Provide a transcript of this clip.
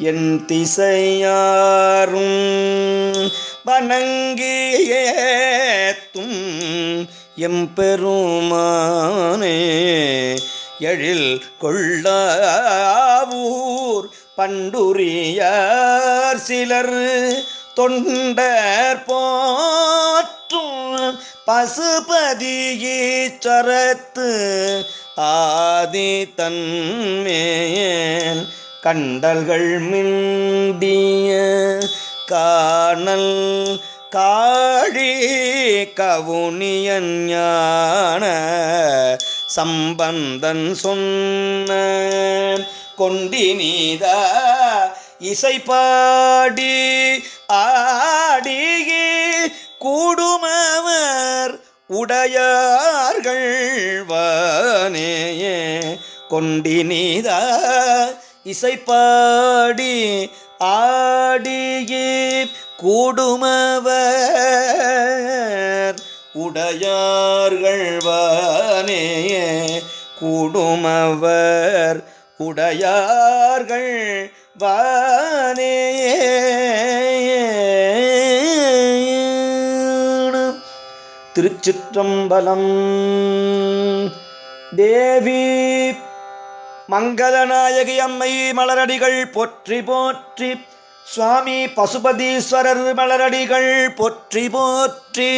என் திசையாரும் வணங்கியேத்தும் எம்பெருமானே எழில் கொள்ளாவூர் பண்டுரியார் சிலர் தொண்டர் போற்றும் பசுபதியீச்சரத்து ஆதி தன்மேன் கண்டல்கள் மிந்திய காணல் காழி கவுனியன் ஞான சம்பந்தன் சொன்ன கொண்டினீதா இசைப்பாடி ஆடியே கூடுமவர் உடையார்கள் வானேயே கொண்டினீதா இசைப்பாடி ஆடியே கூடுமவர். உடையார்கள்வானே கூடுமவர். உடையார்கள் வானே. திருச்சிற்றம்பலம் தேவி மங்களநாயகி அம்மை மலரடிகள் போற்றி போற்றி. சுவாமி பசுபதீஸ்வரர் மலரடிகள் போற்றி போற்றி.